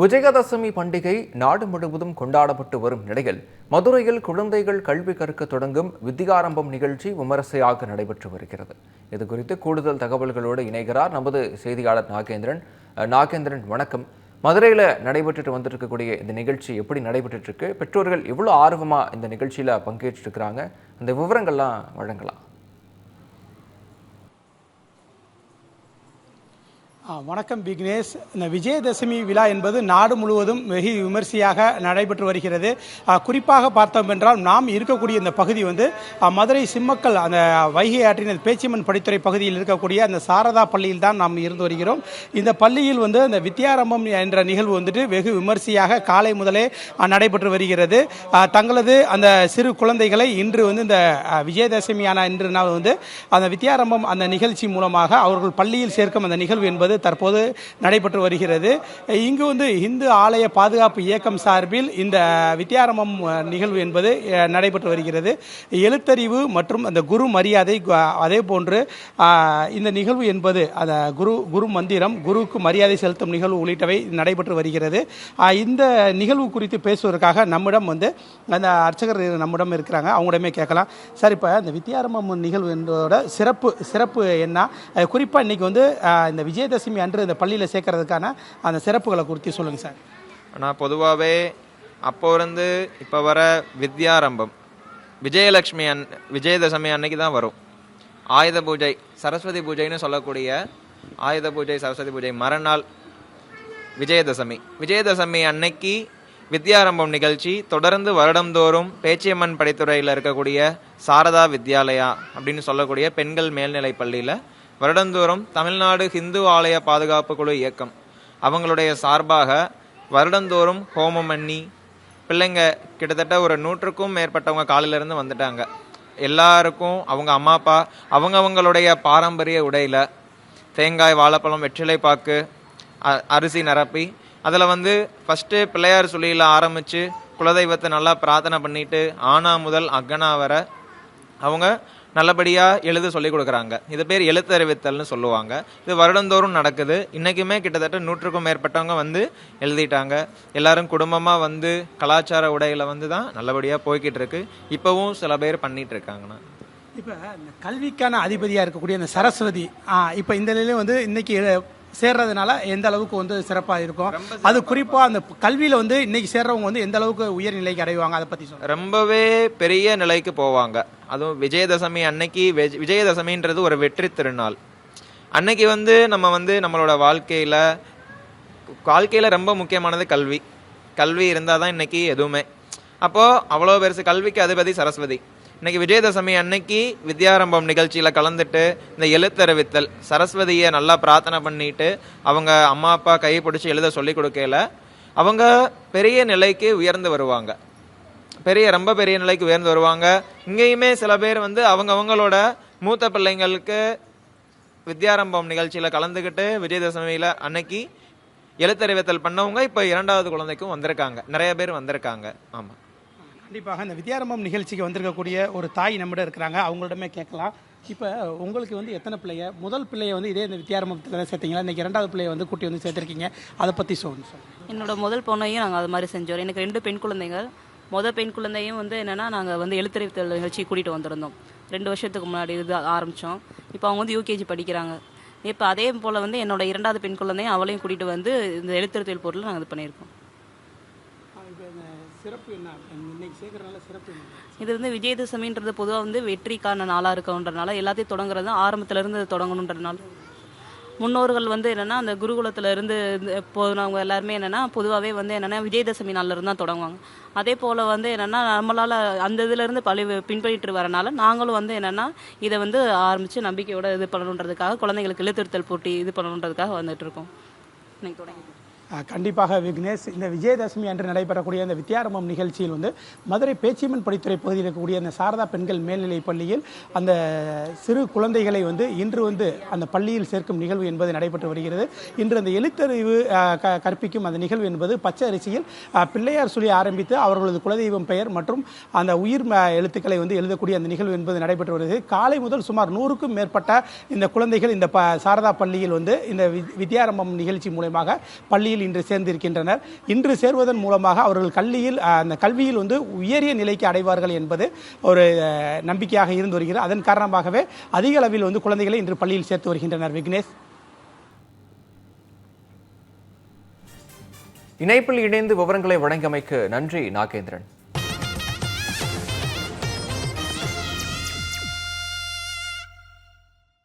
விஜயதசமி பண்டிகை நாடு முழுவதும் கொண்டாடப்பட்டு வரும் நிலையில் மதுரையில் குழந்தைகள் கல்வி கற்க தொடங்கும் வித்தியாரம்பம் நிகழ்ச்சி விமரிசையாக நடைபெற்று வருகிறது. இது குறித்து கூடுதல் தகவல்களோடு இணைகிறார் நமது செய்தியாளர் நாகேந்திரன். நாகேந்திரன் வணக்கம். மதுரையில் நடைபெற்றுட்டு வந்திருக்கக்கூடிய இந்த நிகழ்ச்சி எப்படி நடைபெற்றுட்டு இருக்கு? பெற்றோர்கள் எவ்வளோ ஆர்வமாக இந்த நிகழ்ச்சியில் பங்கேற்றிருக்கிறாங்க அந்த விவரங்கள்லாம் வழங்கலாம். வணக்கம் விக்னேஷ். இந்த விஜயதசமி விழா என்பது நாடு முழுவதும் வெகு விமர்சையாக நடைபெற்று வருகிறது. குறிப்பாக பார்த்தோம் என்றால் நாம் இருக்கக்கூடிய இந்த பகுதி வந்து மதுரை சிம்மக்கல் அந்த வைகை ஆற்றின் பேச்சிமன் படித்துறை பகுதியில் இருக்கக்கூடிய அந்த சாரதா பள்ளியில் தான் நாம் இருந்து வருகிறோம். இந்த பள்ளியில் வந்து அந்த வித்யாரம்பம் என்ற நிகழ்வு வந்துட்டு வெகு விமர்சையாக காலை முதலே நடைபெற்று வருகிறது. தங்களது அந்த சிறு குழந்தைகளை இன்று வந்து இந்த விஜயதசமியான இன்று நாள் வந்து அந்த வித்யாரம்பம் அந்த நிகழ்ச்சி மூலமாக அவர்கள் பள்ளியில் சேர்க்கும் அந்த நிகழ்வு என்பது தற்போது நடைபெற்று வருகிறது. இங்கு வந்து இந்து ஆலய பாதுகாப்பு இயக்கம் சார்பில் இந்த வித்தியாரம்பம் நிகழ்வு என்பது நடைபெற்று வருகிறது. எழுத்தறிவு மற்றும் அந்த குரு மரியாதை அதே போன்று இந்த நிகழ்வு என்பது அந்த குரு குரு மந்திரம் குருவுக்கு மரியாதை செலுத்தும் நிகழ்வு உள்ளிட்டவை நடைபெற்று வருகிறது. இந்த நிகழ்வு குறித்து பேசுவதற்காக நம்மிடம் வந்து அந்த அர்ச்சகர் நம்மிடம் இருக்கிறாங்க. அவங்களிடமே கேட்கலாம். சார் இப்போ இந்த வித்யாரம்பம் நிகழ்வு என்பதோட சிறப்பு சிறப்பு என்ன? குறிப்பாக இன்னைக்கு வந்து இந்த விஜயதசமி அன்று இந்த பள்ளியில் சேர்க்கறதுக்கான அந்த சிறப்புகளை குறித்து சொல்லுங்கள் சார். ஆனால் பொதுவாகவே அப்போ இருந்து இப்போ வர வித்யாரம்பம் விஜயலட்சுமி அன் விஜயதசமி அன்னைக்கு தான் வரும். ஆயுத பூஜை சரஸ்வதி பூஜைன்னு சொல்லக்கூடிய ஆயுத பூஜை சரஸ்வதி பூஜை மறுநாள் விஜயதசமி. விஜயதசமி அன்னைக்கு வித்யாரம்பம் நிகழ்ச்சி தொடர்ந்து வருடந்தோறும் பேச்சியம்மன் படித்துறையில் இருக்கக்கூடிய சாரதா வித்யாலயா அப்படின்னு சொல்லக்கூடிய பெண்கள் மேல்நிலை பள்ளியில் வருடந்தோறும் தமிழ்நாடு ஹிந்து ஆலய பாதுகாப்பு குழு இயக்கம். அவங்களுடைய சார்பாக வருடந்தோறும் ஹோமம் பண்ணி பிள்ளைங்க கிட்டத்தட்ட ஒரு நூற்றுக்கும் மேற்பட்டவங்க காலையிலேருந்து வந்துட்டாங்க. எல்லாருக்கும் அவங்க அம்மா அப்பா அவங்கவங்களுடைய பாரம்பரிய உடையில் தேங்காய் வாழைப்பழம் வெற்றிலை பாக்கு அ- அரிசி நிரப்பி அதில் வந்து ஃபஸ்ட்டு பிள்ளையார் சொல்லியில் ஆரம்பித்து குலதெய்வத்தை நல்லா பிரார்த்தனை பண்ணிட்டு ஆனா முதல் அக்கனா வர அவங்க நல்லபடியாக எழுத சொல்லி கொடுக்குறாங்க. இது பேர் எழுத்தறிவித்தல்னு சொல்லுவாங்க. இது வருடந்தோறும் நடக்குது. இன்றைக்குமே கிட்டத்தட்ட நூற்றுக்கும் மேற்பட்டவங்க வந்து எழுதிட்டாங்க. எல்லாரும் குடும்பமாக வந்து கலாச்சார உடையில வந்து தான் நல்லபடியாக போய்கிட்டு இருக்கு. இப்போவும் சில பேர் பண்ணிட்டு இருக்காங்கண்ணா. இப்போ இந்த கல்விக்கான அதிபதியாக இருக்கக்கூடிய அந்த சரஸ்வதி இப்போ இந்த நிலையில வந்து இன்னைக்கு சேர்றதுனால எந்த அளவுக்கு வந்து சிறப்பாக இருக்கும்? அது குறிப்பாக அந்த கல்வியில் வந்து இன்னைக்கு சேர்றவங்க வந்து எந்த அளவுக்கு உயர்நிலைக்கு அடைவாங்க? அதை பற்றி சொல்லுங்கள் ரொம்பவே பெரிய நிலைக்கு போவாங்க. அதுவும் விஜயதசமி அன்னைக்கு வெஜ்- விஜயதசமின்றது ஒரு வெற்றி திருநாள். அன்னைக்கு வந்து நம்ம வந்து நம்மளோட வாழ்க்கையில் வாழ்க்கையில் ரொம்ப முக்கியமானது கல்வி. கல்வி இருந்தால் தான் இன்னைக்கு எதுவுமே. அப்போது அவ்வளோ பெருசு கல்விக்கு அதிபதி சரஸ்வதி. இன்றைக்கி விஜயதசமி அன்னைக்கு வித்யாரம்பம் நிகழ்ச்சியில் கலந்துட்டு இந்த எழுத்தறிவித்தல் சரஸ்வதியை நல்லா பிரார்த்தனை பண்ணிட்டு அவங்க அம்மா அப்பா கை பிடிச்சி எழுத சொல்லி கொடுக்கல அவங்க பெரிய நிலைக்கு உயர்ந்து வருவாங்க. பெரிய ரொம்ப பெரிய நிலைக்கு உயர்ந்து வருவாங்க. இங்கேயுமே சில பேர் வந்து அவங்க அவங்களோட மூத்த பிள்ளைங்களுக்கு வித்யாரம்பம் நிகழ்ச்சியில் கலந்துக்கிட்டு விஜயதசமியில் அன்னைக்கு எழுத்தறிவித்தல் பண்ணவங்க இப்போ இரண்டாவது குழந்தைக்கும் வந்திருக்காங்க. நிறைய பேர் வந்திருக்காங்க. ஆமாம் கண்டிப்பாக இந்த வித்யாரம்பம் நிகழ்ச்சிக்கு வந்திருக்கக்கூடிய ஒரு தாய் நம்மிடம் இருக்கிறாங்க. அவங்களிடமே கேட்கலாம். இப்போ உங்களுக்கு வந்து எத்தனை பிள்ளைய? முதல் பிள்ளைய வந்து இதே இந்த வித்யாரம்பத்தில் தான் சேர்த்தீங்களா? இன்னைக்கு இரண்டாவது பிள்ளைய வந்து கூட்டி வந்து சேர்த்துருக்கீங்க. அதை பற்றி சொல்லுங்க. சார் என்னோட முதல் பொண்ணையும் நாங்கள் அது மாதிரி செஞ்சோம். எனக்கு ரெண்டு பெண் குழந்தைங்க மொதல் பெண் குழந்தையும் வந்து என்னென்னா நாங்கள் வந்து எழுத்தறிவித்தல் நிகழ்ச்சி கூட்டிகிட்டு வந்திருந்தோம். ரெண்டு வருஷத்துக்கு முன்னாடி இது ஆரம்பித்தோம் இப்போ அவங்க வந்து யூகேஜி படிக்கிறாங்க. இப்போ அதே போல் வந்து என்னோட இரண்டாவது பெண் குழந்தையும் அவளையும் கூட்டிகிட்டு வந்து இந்த எழுத்தறிவித்தல் பொருள் நாங்கள் இது பண்ணியிருக்கோம். சிறப்பு என்ன சிறப்பு இது வந்து விஜயதசமின்றது பொதுவாக வந்து வெற்றிக்கான நாளாக இருக்கன்றனால எல்லாத்தையும் தொடங்குறது ஆரம்பத்துலேருந்து இருந்து நாள் முன்னோர்கள் வந்து என்னென்னா அந்த குருகுலத்தில் இருந்து இந்த போனவங்க எல்லாருமே என்னென்னா பொதுவாகவே வந்து என்னென்னா விஜயதசமி நாளில் இருந்து தான் தொடங்குவாங்க. அதே போல் வந்து என்னென்னா நம்மளால் அந்த இதுலேருந்து பழி பின்பற்றிட்டு வரனால நாங்களும் வந்து என்னென்னா இதை வந்து ஆரம்பித்து நம்பிக்கையோடு இது பண்ணணுன்றதுக்காக குழந்தைங்களுக்கு இழுத்திருத்தல் போட்டி இது பண்ணணுன்றதுக்காக வந்துட்டு இருக்கோம். இன்னைக்கு தொடங்கி கண்டிப்பாக விக்னேஷ் இந்த விஜயதசமி அன்று நடைபெறக்கூடிய இந்த வித்யாரம்பம் நிகழ்ச்சியில் வந்து மதுரை பேச்சிமன் படித்துறை பகுதியில் இருக்கக்கூடிய அந்த சாரதா பெண்கள் மேல்நிலைப் பள்ளியில் அந்த சிறு குழந்தைகளை வந்து இன்று வந்து அந்த பள்ளியில் சேர்க்கும் நிகழ்வு என்பது நடைபெற்று வருகிறது. இன்று அந்த எழுத்தறிவு க- கற்பிக்கும் அந்த நிகழ்வு என்பது பச்சை அரிசியில் பிள்ளையார் சொல்லி ஆரம்பித்து அவர்களது குலதெய்வம் பெயர் மற்றும் அந்த உயிர் ம- எழுத்துக்களை வந்து எழுதக்கூடிய அந்த நிகழ்வு என்பது நடைபெற்று வருகிறது. காலை முதல் சுமார் நூறுக்கும் மேற்பட்ட இந்த குழந்தைகள் இந்த ப சாரதா பள்ளியில் வந்து இந்த வி- வித்யாரம்பம் நிகழ்ச்சி மூலயமாக பள்ளியில் பள்ளியில் இன்று சேர்ந்திருக்கின்றனர். இன்று சேர்வதன் மூலமாக அவர்கள் கல்வியில் அந்த கல்வியில் வந்து உயரிய நிலைக்கு அடைவார்கள் என்பது ஒரு நம்பிக்கையாக இருந்து வருகிறது. அதன் காரணமாகவே அதிக அளவில் வந்து குழந்தைகளை இன்று பள்ளியில் சேர்த்து வருகின்றனர். விக்னேஷ். இணைப்பில் இணைந்து விவரங்களை வழங்கியமைக்கு நன்றி நாகேந்திரன்.